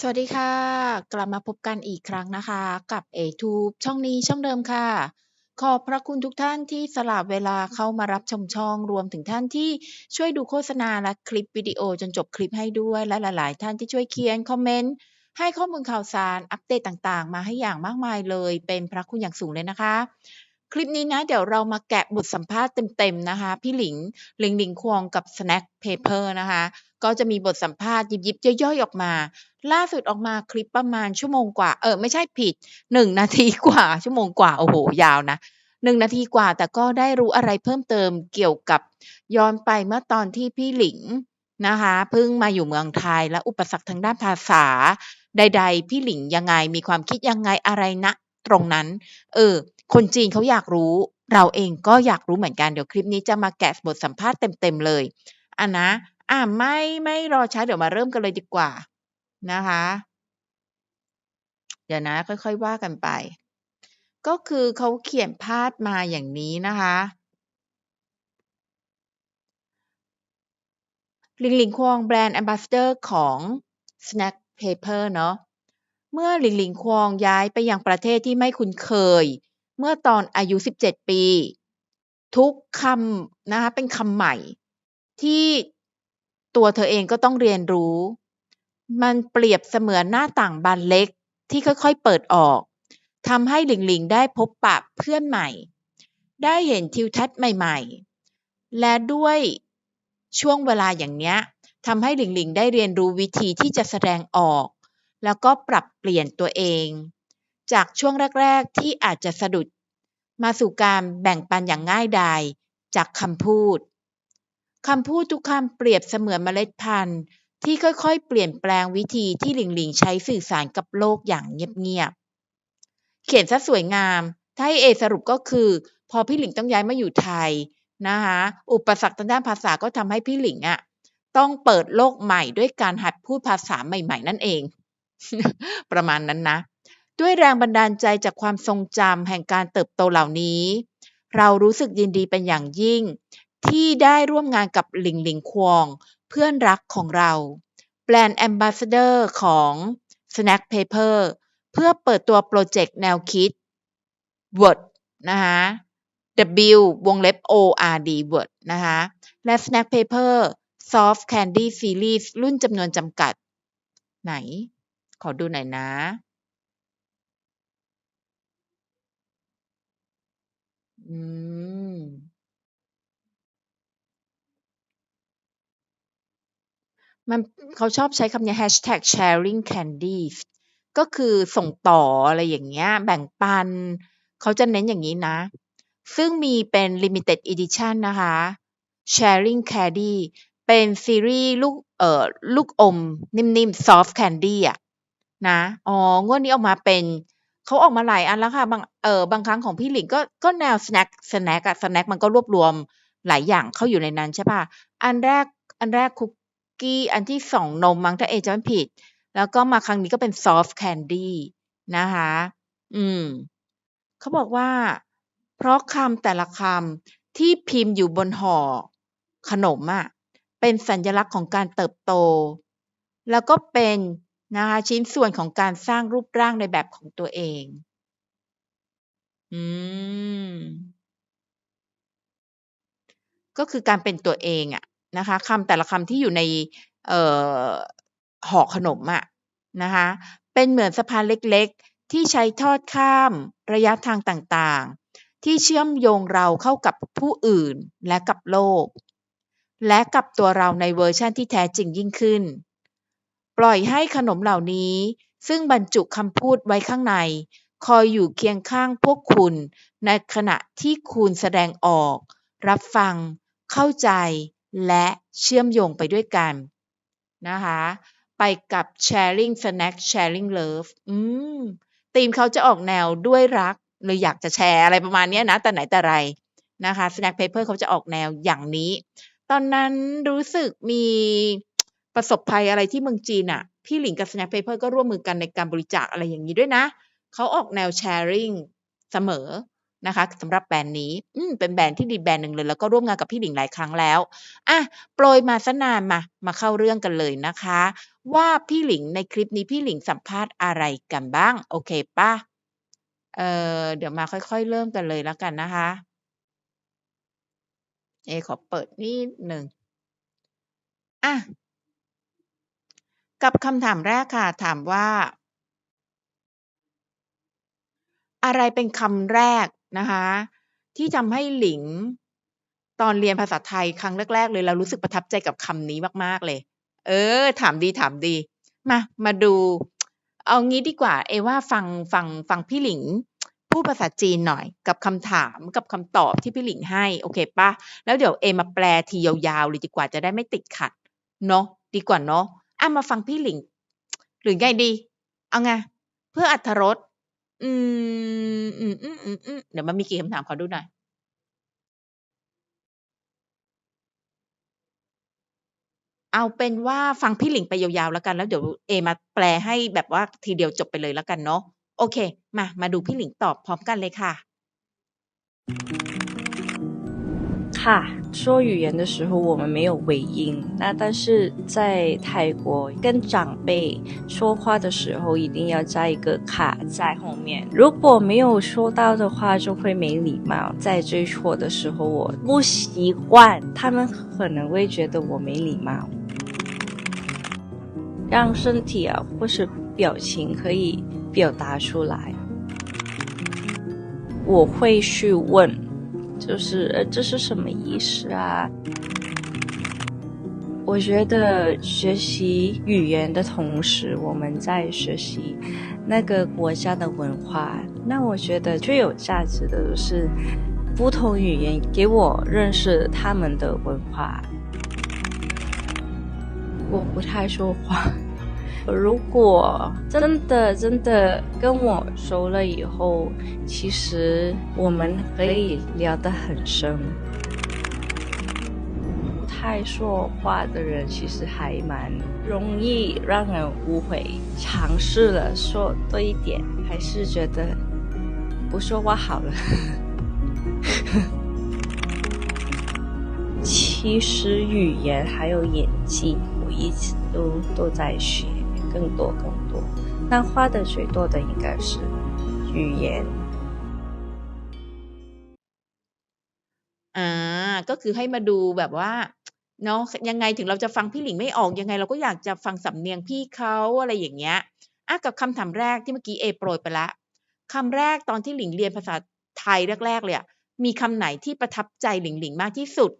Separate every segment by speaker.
Speaker 1: สวัสดีค่ะ กลับมาพบกันอีกครั้งนะคะ กับ A-Tube ช่องนี้ช่องเดิมค่ะ ขอบพระคุณทุกท่านที่สละเวลาเข้ามารับชมช่องรวมถึงท่านที่ช่วยดูโฆษณาและคลิปวิดีโอจนจบคลิปให้ด้วยและหลาย ๆ ท่านที่ช่วยเขียนคอมเมนต์ให้ข้อมูลข่าวสารอัปเดตต่าง ๆ มาให้อย่างมากมายเลย เป็นพระคุณอย่างสูงเลยนะคะ คลิปนี้นะเดี๋ยวเรามาแกะบทสัมภาษณ์เต็ม ๆ นะคะ พี่หลิงหลิงหลิงควงกับ Snack Paper นะคะ ก็จะมีบทสัมภาษณ์ยิบๆย่อยๆออกมา ล่าสุดออกมาคลิปประมาณชั่วโมงกว่า เออไม่ใช่ผิด1นาทีกว่า ชั่วโมงกว่าโอ้โฮยาวนะ1นาทีกว่าแต่ก็ได้รู้อะไรเพิ่มเติมเกี่ยวกับย้อนไปเมื่อตอนที่พี่หลิงนะคะเพิ่งมาอยู่เมืองไทยและอุปสรรคทางด้านภาษา ใด ๆ พี่หลิงยังไงมีความคิดยังไงอะไรณตรงนั้น เออ คนจีนเขาอยากรู้ เราเองก็อยากรู้เหมือนกันเดี๋ยวคลิปนี้จะมาแกะบทสัมภาษณ์เต็มๆเลยอะนะ อ่าไม่ไม่รอช้าเดี๋ยวมาเริ่มกันเลยดีกว่านะคะ เดี๋ยวนะ ค่อยๆว่ากันไป ก็คือเขาเขียนพาดมาอย่างนี้นะคะลิงลิงควงแบรนด์ Ambassador ของ Snack Paper เนาะเมื่อลิงลิงควงย้ายไปยังประเทศที่ไม่คุ้นเคย เมื่อตอนอายุ 17 ปี ทุกคำนะคะเป็นคำใหม่ที่ ตัวเธอเองก็ต้องเรียนรู้ มันเปรียบเสมือนหน้าต่างบานเล็กที่ค่อยๆเปิดออกทำให้หลิงหลิงได้พบปะเพื่อนใหม่ ได้เห็นทิวทัศน์ใหม่ๆ และด้วยช่วงเวลาอย่างเนี้ยทำให้หลิงหลิงได้เรียนรู้วิธีที่จะแสดงออก แล้วก็ปรับเปลี่ยนตัวเอง จากช่วงแรก ๆ ที่อาจจะสะดุด มาสู่การแบ่งปันอย่างง่ายดายจากคำพูด คำพูดทุกคำเปรียบเสมือนเมล็ดพันธุ์ ที่ค่อยๆ เปลี่ยนแปลงวิธีที่หลิงหลิงใช้สื่อสารกับโลกอย่างเงียบๆ เขียนเสียสวยงาม ถ้าให้เอสรุปก็คือ พอพี่หลิงต้องย้ายมาอยู่ไทยนะคะอุปสรรคทางด้านภาษาก็ทำให้พี่หลิงอะต้องเปิดโลกใหม่ด้วยการหัดพูดภาษาใหม่ ๆ นั่นเอง ประมาณนั้นนะ ด้วยแรงบันดาลใจจากความทรงจำแห่งการเติบโตเหล่านี้ เรารู้สึกยินดีเป็นอย่างยิ่ง ที่ได้ร่วมงานกับหลิงหลิงควงเพื่อนรักของเรา แบรนด์ Ambassador ของ Snack Paper เพื่อเปิดตัวพรเจกต์แนวคิด Word นะคะ W วงเล็บ ORD Word นะคะและ Snack Paper Soft Candy Series รุ่นจำนวนจำกัด ไหน ขอดูหน่อยนะ อืม มันเขาชอบใช้คำนี้ #sharing candies ก็คือส่งต่ออะไรอย่างเงี้ย แบ่งปัน เขาจะเน้นอย่างงี้นะ ซึ่งมีเป็น Limited Edition นะคะ Sharing Candy เป็นซีรีส์ลูกเอ่อลูกอม นิ่มๆ Soft Candy อะนะ อ๋องวดนี้ออกมาเป็นเขาออกมาหลายอันแล้วค่ะ บางเออบางครั้งของพี่หลิงก็ก็แนวสแน็กสแน็กอะสแน็กมันก็รวบรวมหลายอย่างเข้าอยู่ในนั้นใช่เปล่าอันแรกอันแรกคุก กี้อันที่2นมมั้งถ้าเอจำไม่ผิด แล้วก็มาครั้งนี้ก็เป็น Soft Candy นะคะ อืมเขาบอกว่า เพราะคำแต่ละคำที่พิมพ์อยู่บนห่อขนมอะเป็นสัญลักษณ์ของการเติบโต แล้วก็เป็นนะคะชิ้นส่วนของการสร้างรูปร่างในแบบของตัวเอง อืม ก็คือการเป็นตัวเองอะ นะคะคำแต่ละคำที่อยู่ในห่อขนมอะนะคะเป็นเหมือนสะพานเล็กๆ ที่ใช้ทอดข้ามระยะทางต่างๆ ที่เชื่อมโยงเราเข้ากับผู้อื่นและกับโลก และกับตัวเราในเวอร์ชันที่แท้จริงยิ่งขึ้น ปล่อยให้ขนมเหล่านี้ซึ่งบรรจุคำพูดไว้ข้างใน คอยอยู่เคียงข้างพวกคุณ ในขณะที่คุณแสดงออก รับฟัง เข้าใจ และเชื่อมโยงไปด้วยกันนะคะไปกับ Sharing Snack Sharing Love อืมธีมเขาจะออกแนวด้วยรักเลยอยากจะแชร์อะไรประมาณนี้นะ แต่ไหนแต่ไรนะคะ Snack Paper เขาจะออกแนวอย่างนี้ ตอนนั้นรู้สึกมีประสบภัยอะไรที่เมืองจีนน่ะ พี่หลิงกับ Snack Paper ก็ร่วมมือกันในการบริจาคอะไรอย่างงี้ด้วยนะ เขาออกแนว Sharing เสมอ นะคะสำหรับแบรนด์นี้เป็นแบรนด์ที่ดีแบรนด์หนึ่งเลย แล้วก็ร่วมงานกับพี่หลิงหลายครั้งแล้วอะโปรยมาซะนานมา มาเข้าเรื่องกันเลยนะคะ ว่าพี่หลิงในคลิปนี้พี่หลิงสัมภาษณ์อะไรกันบ้าง โอเคปะเอ่อเดี๋ยวมาค่อยๆ เริ่มกันเลยแล้วกันนะคะ เอขอเปิดนิดหนึ่งอะกับคำถามแรกค่ะ ถามว่า อะไรเป็นคำแรก นะคะ ที่ทำให้หลิง ตอนเรียนภาษาไทยครั้งแรก ๆ เลยเรารู้สึกประทับใจกับคำนี้มากๆเลย เออ ถามดีถามดี มา มาดู เอางี้ดีกว่า เอว่าฟังฟังฟังพี่หลิงพูดภาษาจีนหน่อย กับคำถามกับคำตอบที่พี่หลิงให้ โอเคปะแล้วเดี๋ยวเอมาแปลทียาวๆเลยดีกว่าจะได้ไม่ติดขัด เนาะดีกว่าเนาะอะมาฟังพี่หลิง หรือไงดี เอาไงเพื่ออัธรส อืมอืมอืมอืมอืมเดี๋ยวมันมีกี่คำถามขอดูหน่อยเอาเป็นว่าฟังพี่หลิงไปยาวๆแล้วกัน แล้วเดี๋ยวเอมาแปลให้แบบว่าทีเดียวจบไปเลยแล้วกันเนาะโอเค มา มาดูพี่หลิงตอบพร้อมกันเลยค่ะ
Speaker 2: 哈，说语言的时候我们没有尾音，那但是在泰国跟长辈说话的时候一定要加一个卡在后面，如果没有说到的话就会没礼貌。在追错的时候我不习惯，他们可能会觉得我没礼貌。让身体啊或是表情可以表达出来，我会去问。就是，这是什么意思啊？我觉得学习语言的同时，我们在学习那个国家的文化。那我觉得最有价值的是不同语言给我认识他们的文化。我不太说话。如果真的真的跟我熟了以后，其实我们可以聊得很深。不太说话的人其实还蛮容易让人误会。尝试了说多一点，还是觉得不说话好了。其实语言还有演技，我一直都都在学。更多更多。但花的最多的应该是语言。
Speaker 1: อ่าก็คือให้มาดูแบบว่าเนาะยังไงถึงเราจะฟังพี่หลิงไม่ออกยังไง เราก็อยากจะฟังสำเนียงพี่เขาอะไรอย่างเงี้ยอะกับคำถามแรกที่เมื่อกี้เอโปรยไปละคำแรกตอนที่หลิงเรียนภาษาไทยแรกๆเลยอะมีคำไหนที่ประทับใจหลิงหลิงมากที่สุด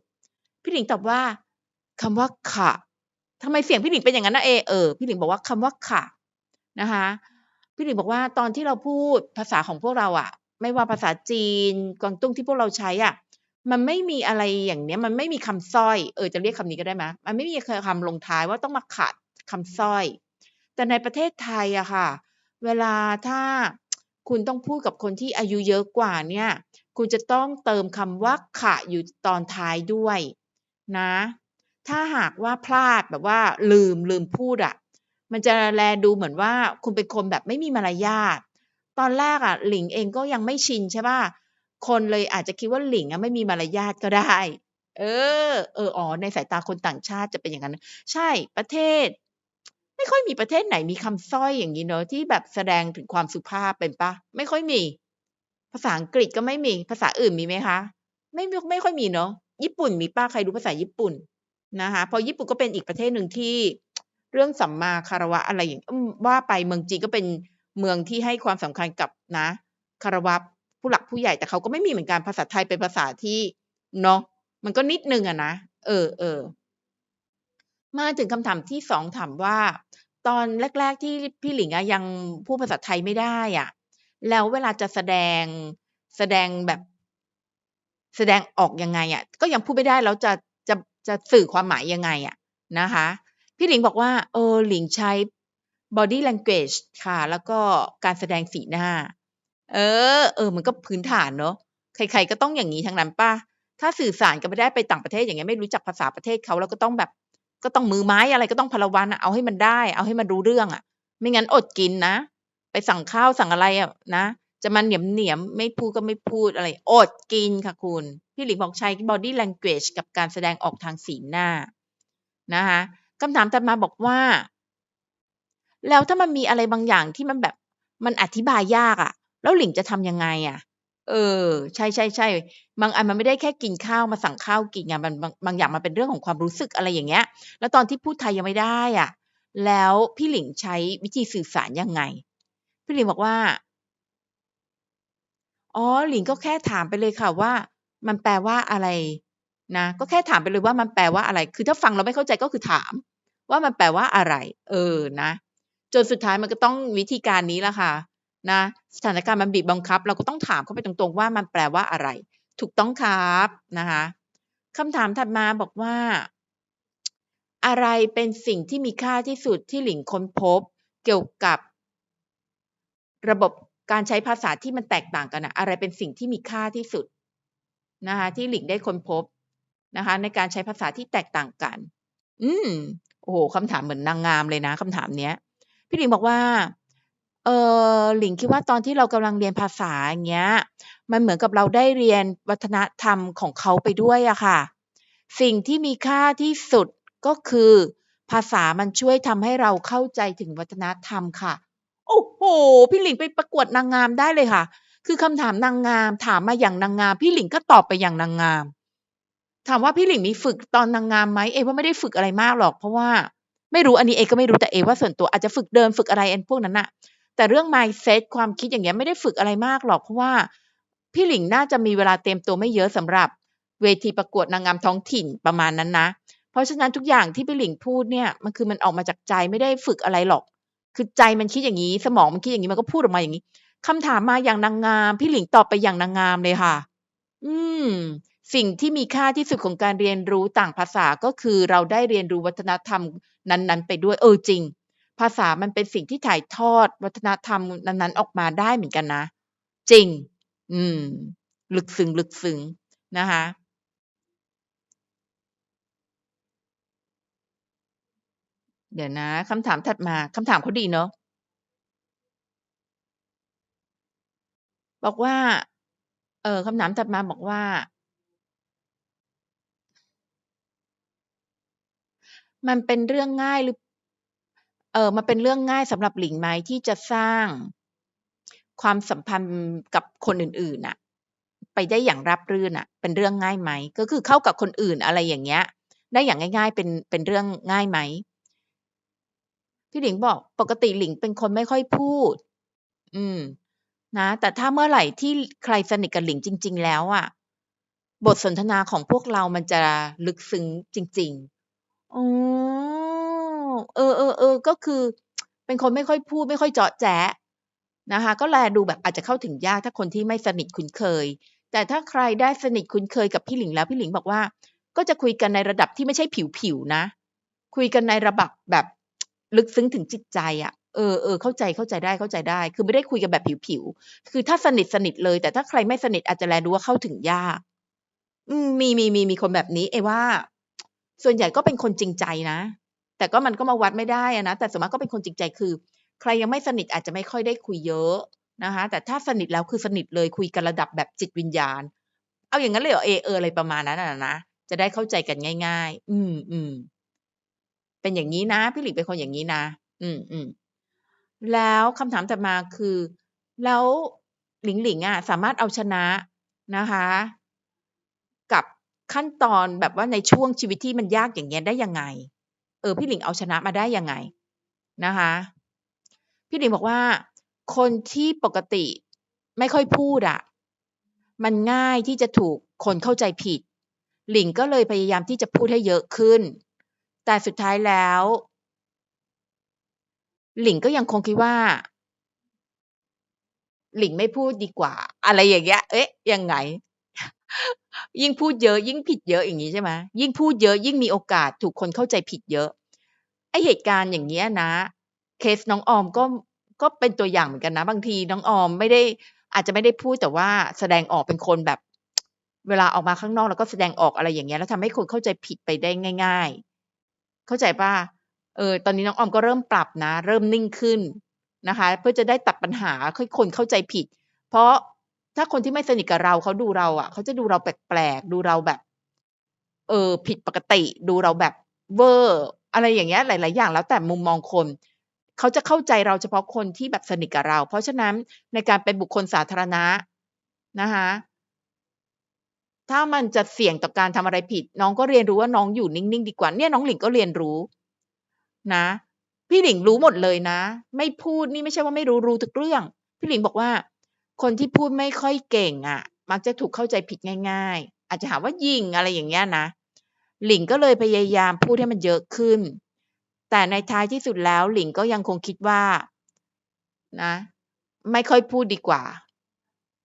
Speaker 1: พี่หลิงตอบว่าคำว่าขะ ทำไมเสียงพี่หลิงเป็นอย่างนั้นนะเอเออพี่หลิงบอกว่าคำว่าค่ะนะคะ พี่หลิงบอกว่าตอนที่เราพูดภาษาของพวกเราอะไม่ว่าภาษาจีนกวางตุ้งที่พวกเราใช้อะมันไม่มีอะไรอย่างเนี้ย มันไม่มีคำสร้อยเออจะเรียกคำนี้ก็ได้ไหมมันไม่มีคำลงท้ายว่าต้องมาขัดคำสร้อย แต่ในประเทศไทยอะค่ะ เวลาถ้าคุณต้องพูดกับคนที่อายุเยอะกว่าเนี่ย คุณจะต้องเติมคำว่าค่ะอยู่ตอนท้ายด้วยนะ ถ้าหากว่าพลาดแบบว่าลืมลืมพูดอะมันจะแลดูเหมือนว่าคุณเป็นคนแบบไม่มีมารยาทตอนแรกอะหลิงเองก็ยังไม่ชินใช่ป่ะคนเลยอาจจะคิดว่าหลิงอะไม่มีมารยาทก็ได้ เออ เอออ๋อในสายตาคนต่างชาติจะเป็นอย่างนั้น ใช่ประเทศ ไม่ค่อยมีประเทศไหนมีคำสร้อยอย่างนี้เนอะที่แบบแสดงถึงความสุภาพเป็นปะไม่ค่อยมี ภาษาอังกฤษก็ไม่มีภาษาอื่นมีไหมคะ ไม่ไม่ไม่ค่อยมีเนอะญี่ปุ่นมีป้าใครรู้ภาษาญี่ปุ่น นะคะพอญี่ปุ่นก็เป็นอีกประเทศหนึ่งที่เรื่องสัมมาคารวะอะไรอย่างว่าไปเมืองจีนก็เป็นเมืองที่ให้ความสำคัญกับนะคารวะผู้หลักผู้ใหญ่แต่เขาก็ไม่มีเหมือนกันภาษาไทยเป็นภาษาที่เนาะมันก็นิดนึงอะนะเออเออมาถึงคำถามที่สองถามว่า ตอนแรก ๆ ที่พี่หลิงอะยังพูดภาษาไทยไม่ได้อะ แล้วเวลาจะแสดงแสดงแบบ แสดงออกยังไงอะก็ยังพูดไม่ได้แล้วจะ จะสื่อความหมายยังไงอะนะคะ พี่หลิงบอกว่าเออหลิงใช้ body language ค่ะ แล้วก็การแสดงสีหน้า เออ เออ มันก็พื้นฐานเนาะใครๆก็ต้องอย่างนี้ทั้งนั้นป่ะถ้าสื่อสารกันไม่ได้ไปต่างประเทศอย่างเงี้ยไม่รู้จักภาษาประเทศเขาแล้วก็ต้องแบบก็ต้องมือไม้อะไรก็ต้องพลวันอะเอาให้มันได้ เอาให้มันรู้เรื่องอะไม่งั้นอดกินนะ ไปสั่งข้าวสั่งอะไรอะนะ จะมาเหนียมๆไม่พูดก็ไม่พูดอะไร อดกินค่ะคุณ พี่หลิงบอกใช้ body language กับการแสดงออกทางสีหน้านะคะคำถามถัดมาบอกว่า แล้วถ้ามันมีอะไรบางอย่างที่มันแบบมันอธิบายยากอะแล้วหลิงจะทำยังไงอะเออ ใช่ใช่ใช่บางอันมันไม่ได้แค่กินข้าวมาสั่งข้าวกินไงมันบางบางอย่างมันเป็นเรื่องของความรู้สึกอะไรอย่างเงี้ย แล้วตอนที่พูดไทยยังไม่ได้อะ แล้วพี่หลิงใช้วิธีสื่อสารยังไง พี่หลิงบอกว่า อ๋อหลิงก็แค่ถามไปเลยค่ะว่า มันแปลว่าอะไรนะ ก็แค่ถามไปเลยว่ามันแปลว่าอะไร คือถ้าฟังเราไม่เข้าใจก็คือถาม ว่ามันแปลว่าอะไร เออนะ จนสุดท้ายมันก็ต้องวิธีการนี้ละค่ะ นะ สถานการณ์มันบีบบังคับ เราก็ต้องถามเข้าไปตรงๆว่ามันแปลว่าอะไร ถูกต้องครับนะคะคำถามถัดมาบอกว่า อะไรเป็นสิ่งที่มีค่าที่สุดที่หลิงค้นพบ เกี่ยวกับ ระบบ การใช้ภาษาที่มันแตกต่างกันอะอะไรเป็นสิ่งที่มีค่าที่สุดนะคะที่หลิงได้ค้นพบนะคะ ในการใช้ภาษาที่แตกต่างกัน อืมโอ้โหคำถามเหมือนนางงามเลยนะคำถามเนี้ย พี่หลิงบอกว่า เออหลิงคิดว่าตอนที่เรากำลังเรียนภาษาอย่างเงี้ย มันเหมือนกับเราได้เรียนวัฒนธรรมของเขาไปด้วยอะค่ะ สิ่งที่มีค่าที่สุดก็คือ ภาษามันช่วยทำให้เราเข้าใจถึงวัฒนธรรมค่ะ โอ้โห พี่หลิงไปประกวดนางงามได้เลยค่ะ คือคำถามนางงาม ถามมาอย่างนางงาม พี่หลิงก็ตอบไปอย่างนางงาม ถามว่าพี่หลิงมีฝึกตอนนางงามไหมเอว่าไม่ได้ฝึกอะไรมากหรอก เพราะว่าไม่รู้อันนี้เอก็ไม่รู้แต่เอว่าส่วนตัวอาจจะฝึกเดินฝึกอะไรอันพวกนั้นอะแต่เรื่อง mindset ความคิดอย่างเงี้ยไม่ได้ฝึกอะไรมากหรอกเพราะว่าพี่หลิงน่าจะมีเวลาเตรียมตัวไม่เยอะสำหรับเวทีประกวดนางงามท้องถิ่นประมาณนั้นนะ เพราะฉะนั้นทุกอย่างที่พี่หลิงพูดเนี่ยมันคือมันออกมาจากใจไม่ได้ฝึกอะไรหรอก คือใจมันคิดอย่างนี้ สมองมันคิดอย่างนี้มันก็พูดออกมาอย่างนี้คำถามมาอย่างนางงาม พี่หลิงตอบไปอย่างนางงามเลยค่ะ อืม สิ่งที่มีค่าที่สุดของการเรียนรู้ต่างภาษาก็คือเราได้เรียนรู้วัฒนธรรมนั้น ๆ ไปด้วยเออจริง ภาษามันเป็นสิ่งที่ถ่ายทอดวัฒนธรรมนั้นๆออกมาได้เหมือนกันนะ จริง อืม ลึกซึ้งลึกซึ้งนะคะ เดี๋ยวนะคำถามถัดมาคำถามเขาดีเนาะบอกว่า เออคำถามถัดมาบอกว่า มันเป็นเรื่องง่ายหรือ เออมันเป็นเรื่องง่ายสำหรับหลิงไหมที่จะสร้างความสัมพันธ์กับคนอื่นๆน่ะ ไปได้อย่างราบรื่นน่ะ เป็นเรื่องง่ายไหม ก็คือเข้ากับคนอื่นอะไรอย่างเงี้ย ได้อย่างง่าย ๆ เป็นเป็นเรื่องง่ายไหม พี่หลิงบอกปกติหลิงเป็นคนไม่ค่อยพูด อืม นะ แต่ถ้าเมื่อไหร่ที่ใครสนิทกับหลิงจริง ๆ แล้วอะบทสนทนาของพวกเรามันจะลึกซึ้งจริงๆอ๋อเออเออเออก็คือ เป็นคนไม่ค่อยพูด ไม่ค่อยเจาะแจ๊ะนะคะ ก็แลดูแบบอาจจะเข้าถึงยากถ้าคนที่ไม่สนิทคุ้นเคย แต่ถ้าใครได้สนิทคุ้นเคยกับพี่หลิงแล้วพี่หลิงบอกว่า ก็จะคุยกันในระดับที่ไม่ใช่ผิวๆนะ คุยกันในระดับแบบ ลึกซึ้งถึงจิตใจอะเออเออเข้าใจเข้าใจได้เข้าใจได้ คือไม่ได้คุยกันแบบผิวๆคือถ้าสนิทสนิทเลย แต่ถ้าใครไม่สนิทอาจจะแลดูว่าเข้าถึงยากมีมีมีมีคนแบบนี้ เอว่า ส่วนใหญ่ก็เป็นคนจริงใจนะ แต่ก็มันก็มาวัดไม่ได้นะแต่ส่วนมากก็เป็นคนจริงใจคือ ใครยังไม่สนิทอาจจะไม่ค่อยได้คุยเยอะนะคะ แต่ถ้าสนิทแล้วคือสนิทเลยคุยกันระดับแบบจิตวิญญาณ เอาอย่างนั้นเลยเหรอเอเอออะไรประมาณนั้นนะนะจะได้เข้าใจกันง่าย ๆ อืมอืม เป็นอย่างนี้นะพี่หลิงเป็นคนอย่างนี้นะ อืมอืมแล้วคำถามถัดมาคือ แล้วหลิงหลิงอะ สามารถเอาชนะนะคะ กับขั้นตอนแบบว่าในช่วงชีวิตที่มันยากอย่างเงี้ยได้ยังไง เออ พี่หลิงเอาชนะมาได้ยังไงนะคะ พี่หลิงบอกว่า คนที่ปกติไม่ค่อยพูดอะ่ะมันง่ายที่จะถูกคนเข้าใจผิด หลิงก็เลยพยายามที่จะพูดให้เยอะขึ้น แต่สุดท้ายแล้ว หลิงก็ยังคงคิดว่า หลิงไม่พูดดีกว่า อะไรอย่างเงี้ย เอ๊ะ ยังไง ยิ่งพูดเยอะ ยิ่งผิดเยอะอย่างนี้ใช่ไหมยิ่งพูดเยอะ ยิ่งมีโอกาสถูกคนเข้าใจผิดเยอะ ไอเหตุการณ์อย่างเงี้ยนะ เคสน้องออมก็ก็เป็นตัวอย่างเหมือนกันนะ บางทีน้องออมไม่ได้อาจจะไม่ได้พูดแต่ว่าแสดงออกเป็นคนแบบ เวลาออกมาข้างนอกแล้วก็แสดงออกอะไรอย่างเงี้ยแล้วทำให้คนเข้าใจผิดไปได้ง่าย เข้าใจป่ะเออตอนนี้น้องออมก็เริ่มปรับนะ เริ่มนิ่งขึ้นนะคะ เพื่อจะได้ตัดปัญหาให้คนเข้าใจผิด เพราะถ้าคนที่ไม่สนิทกับเราเขาดูเราอะเขาจะดูเราแปลกๆดูเราแบบ เออ ผิดปกติดูเราแบบเวอร์อะไรอย่างเงี้ยหลาย ๆ อย่างแล้วแต่มุมมองคนเขาจะเข้าใจเราเฉพาะคนที่แบบสนิทกับเรา เพราะฉะนั้นในการเป็นบุคคลสาธารณะนะคะ ถ้ามันจะเสี่ยงต่อการทำอะไรผิด น้องก็เรียนรู้ว่าน้องอยู่นิ่งๆดีกว่า เนี่ยน้องหลิงก็เรียนรู้ นะ พี่หลิงรู้หมดเลยนะ ไม่พูดนี่ไม่ใช่ว่าไม่รู้รู้ทุกเรื่อง พี่หลิงบอกว่า คนที่พูดไม่ค่อยเก่งอะมักจะถูกเข้าใจผิดง่าย ๆ อาจจะหาว่ายิงอะไรอย่างเงี้ยนะหลิงก็เลยพยายามพูดให้มันเยอะขึ้น แต่ในท้ายที่สุดแล้วหลิงก็ยังคงคิดว่า นะ ไม่ค่อยพูดดีกว่า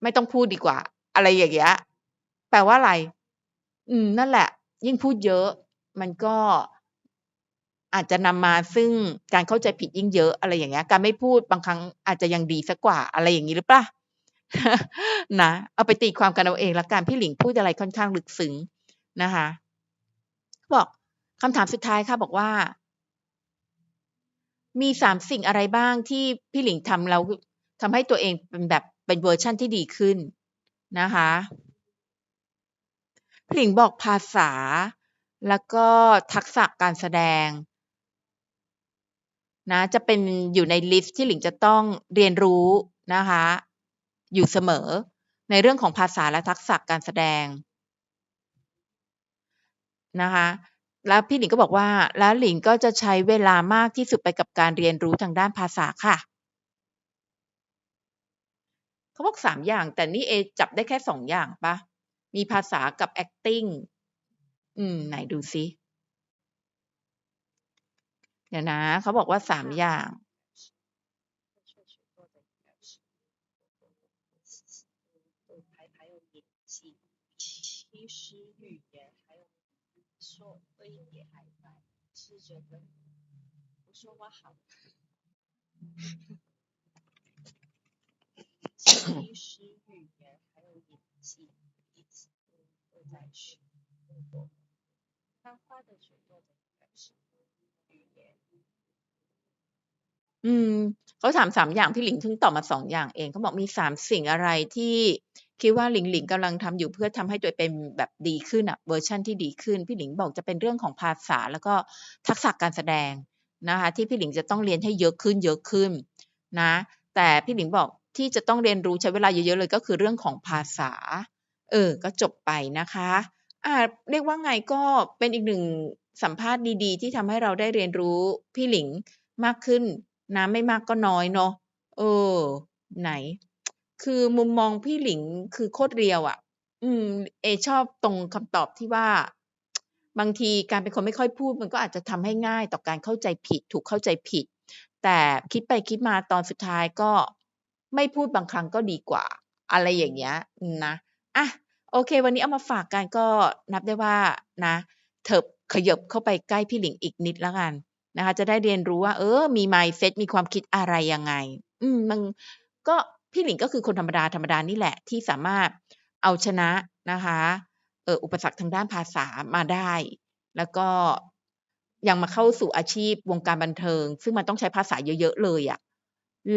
Speaker 1: ไม่ต้องพูดดีกว่า อะไรอย่างเงี้ย แปลว่าอะไร อืม นั่นแหละ ยิ่งพูดเยอะ มันก็อาจจะนำมาซึ่งการเข้าใจผิดยิ่งเยอะอะไรอย่างเงี้ย การไม่พูดบางครั้งอาจจะยังดีสียกว่าอะไรอย่างงี้หรือเปล่า?นะ เอาไปตีความกันเอาเองล้วกันพี่หลิงพูดอะไรค่อนข้างลึกซึ้งนะคะบอกคำถามสุดท้ายค่ะบอกว่า มี3สิ่งอะไรบ้างที่พี่หลิงทำแล้วทำให้ตัวเองเป็นแบบเป็นเวอร์ชันที่ดีขึ้นนะคะ หลิงบอกภาษา แล้วก็ทักษะการแสดง นะ จะเป็นอยู่ในลิสต์ที่หลิงจะต้องเรียนรู้นะคะ อยู่เสมอในเรื่องของภาษาและทักษะการแสดงนะคะ แล้วพี่หลิงก็บอกว่า แล้วหลิงก็จะใช้เวลามากที่สุดไปกับการเรียนรู้ทางด้านภาษาค่ะเขาบอก3อย่าง แต่นี่เอจับได้แค่2องอย่างปล่า? มีภาษากับ acting อืม ไหนดูซิ เดี๋ยวนะ เขาบอกว่า 3 อย่าง
Speaker 2: 其实语言还有说的也还在，是觉得不说话好。其实语言还有演技一直都 在学。他花的最多的应该是语言。
Speaker 1: อืม เขาถาม 3 อย่าง พี่หลิงเพิ่งตอบมา 2 อย่างเอง เขาบอกมี 3 สิ่งอะไรที่คิดว่าหลิงหลิงกำลังทำอยู่เพื่อทำให้ตัวเองเป็นแบบดีขึ้นอะ เวอร์ชันที่ดีขึ้น พี่หลิงบอกจะเป็นเรื่องของภาษา แล้วก็ทักษะการแสดงนะคะ ที่พี่หลิงจะต้องเรียนให้เยอะขึ้น ๆ นะ แต่พี่หลิงบอกที่จะต้องเรียนรู้ใช้เวลาเยอะ ๆ เลย ก็คือเรื่องของภาษา เออ ก็จบไปนะคะ อ่า เรียกว่าไงก็เป็นอีก1สัมภาษณ์ดีๆ ที่ทำให้เราได้เรียนรู้พี่หลิงมากขึ้นนะไม่มากก็น้อยเนาะ เออ ไหน คือมุมมองพี่หลิงคือโคตรเรียวอะอืม เอชอบตรงคำตอบที่ว่า บางทีการเป็นคนไม่ค่อยพูด มันก็อาจจะทำให้ง่ายต่อการเข้าใจผิด ถูกเข้าใจผิด แต่คิดไปคิดมาตอนสุดท้ายก็ไม่พูดบางครั้งก็ดีกว่า อะไรอย่างเงี้ยนะอะ โอเค วันนี้เอามาฝากกันก็นับได้ว่านะเถิบขยบเข้าไปใกล้พี่หลิงอีกนิดแล้วกันนะคะจะได้เรียนรู้ว่า เออมี mindset มีความคิดอะไรยังไง อืมมันก็พี่หลิงก็คือคนธรรมดาๆนี่แหละที่สามารถเอาชนะนะคะเอออุปสรรคทางด้านภาษามาได้ แล้วก็ยังมาเข้าสู่อาชีพวงการบันเทิง ซึ่งมันต้องใช้ภาษาเยอะๆเลยอะ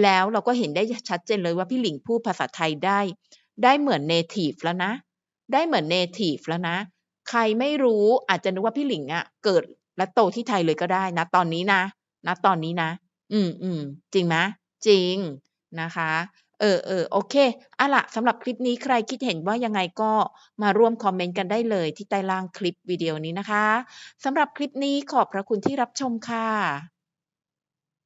Speaker 1: แล้วเราก็เห็นได้ชัดเจนเลยว่าพี่หลิงพูดภาษาไทยได้ ได้เหมือนเนทิฟแล้วนะ ได้เหมือนเนทิฟแล้วนะ ใครไม่รู้อาจจะนึกว่าพี่หลิงอะเกิดและโตที่ไทยเลยก็ได้ณตอนนี้นะณตอนนี้นะ อืมๆจริงไหม?จริงนะคะ เออๆโอเคอาล่ะสำหรับคลิปนี้ใครคิดเห็นว่ายังไงก็มาร่วมคอมเมนต์กันได้เลยที่ใต้ล่างคลิปวิดีโอนี้นะคะสำหรับคลิปนี้ขอบพระคุณที่รับชมค่ะ